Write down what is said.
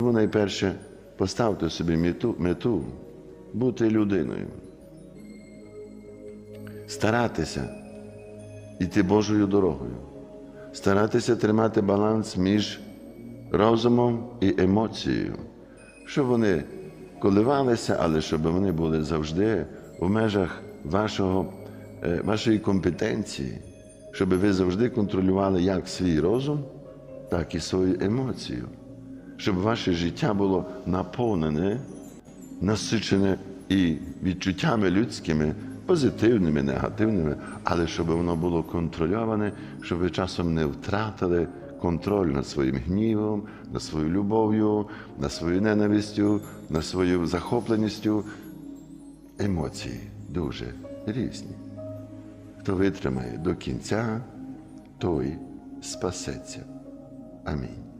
Тому найперше поставте собі мету, мету бути людиною, старатися йти Божою дорогою, старатися тримати баланс між розумом і емоцією, щоб вони коливалися, але щоб вони були завжди у межах вашого, е, вашої компетенції, щоб ви завжди контролювали як свій розум, так і свою емоцію, щоб ваше життя було наповнене, насичене і відчуттями людськими, позитивними, негативними, але щоб воно було контрольоване, щоб ви часом не втратили контроль над своїм гнівом, над своєю любов'ю, над своєю ненавистю, над своєю захопленістю. Емоції дуже різні. Хто витримає до кінця, той спасеться. Амінь.